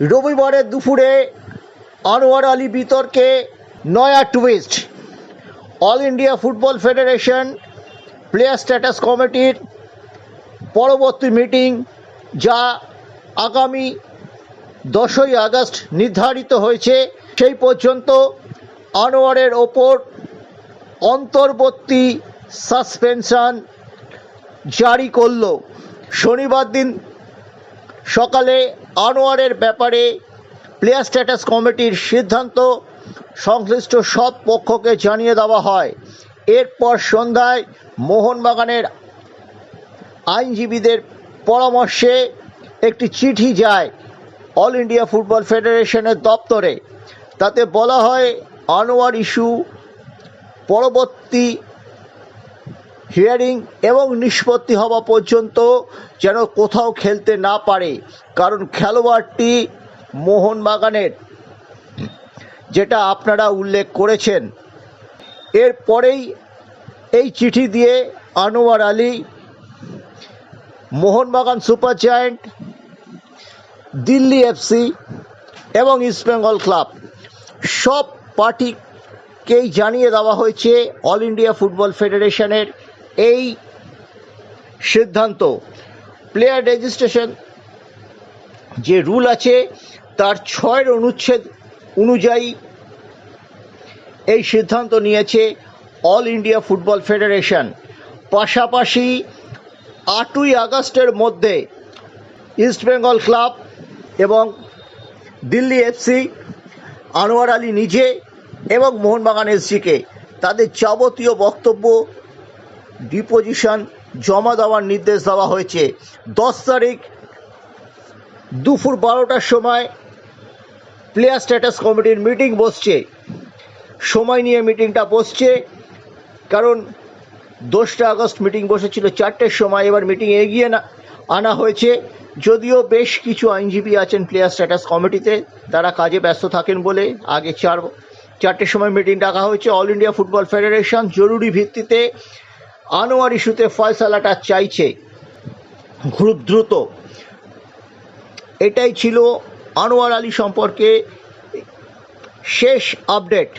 রবিবারের দুপুরে আনোয়ার আলী বিতর্কে নয়া twist all India football federation player status কমিটির পরবর্তী মিটিং যা আগামী দশই আগস্ট নির্ধারিত হয়েছে। সেই পর্যন্ত আনোয়ারের ওপর অন্তর্বর্তী সাসপেনশন জারি করল। শনিবার দিন সকালে আনোয়ারের ব্যাপারে প্লেয়ার স্ট্যাটাস কমিটির সিদ্ধান্ত সংশ্লিষ্ট সব পক্ষকে জানিয়ে দেওয়া হয়। এরপর সন্ধ্যায় মোহনবাগানের আইনজীবীদের পরামর্শে একটি চিঠি যায় অল ইন্ডিয়া ফুটবল ফেডারেশনের দপ্তরে। তাতে বলা হয়, আনোয়ার ইস্যু পরবর্তী হিয়ারিং এবং নিষ্পত্তি হওয়া পর্যন্ত যেন কোথাও খেলতে না পারে। কারণ খেলোয়াড়টি মোহনবাগানের, যেটা আপনারা উল্লেখ করেছেন। এরপরেই এই চিঠি দিয়ে Anwar Ali, Mohun Bagan super giant, Delhi FC এবং ইস্টবেঙ্গল ক্লাব। সব পার্টিকেই জানিয়ে দেওয়া হয়েছে অল ইন্ডিয়া ফুটবল ফেডারেশনের এই সিদ্ধান্ত প্লেয়ার রেজিস্ট্রেশন যে রুল আছে, তার ছয়ের অনুচ্ছেদ অনুযায়ী এই সিদ্ধান্ত নিয়েছে অল ইন্ডিয়া ফুটবল ফেডারেশন পাশাপাশি আটই আগস্টের মধ্যে ইস্টবেঙ্গল ক্লাব এবং দিল্লি এফসি আনোয়ার আলী নিজে এবং মোহনবাগান এসজিকে তাদের যাবতীয় বক্তব্য ডিপোজিশন জমা দেওয়ার নির্দেশ দেওয়া হয়েছে। দশ তারিখ দুপুর বারোটার সময় প্লেয়ার স্ট্যাটাস কমিটির মিটিং বসছে। সময় নিয়ে মিটিংটা বসছে, কারণ দোসরা আগস্ট মিটিং বসেছিল, চারটের সময় এবার মিটিং এগিয়ে না আনা হয়েছে। যদিও বেশ কিছু আইনজীবী আছেন প্লেয়ার স্ট্যাটাস কমিটিতে তারা কাজে ব্যস্ত থাকেন বলে আগে চার চারটের সময় মিটিং ডাকা হয়েছে। অল ইন্ডিয়া ফুটবল ফেডারেশন জরুরি ভিত্তিতে আনোয়ার ইস্যুতে ফয়সালাটা চাইছে খুব দ্রুত। এটাই ছিল আনোয়ার আলী সম্পর্কে শেষ আপডেট।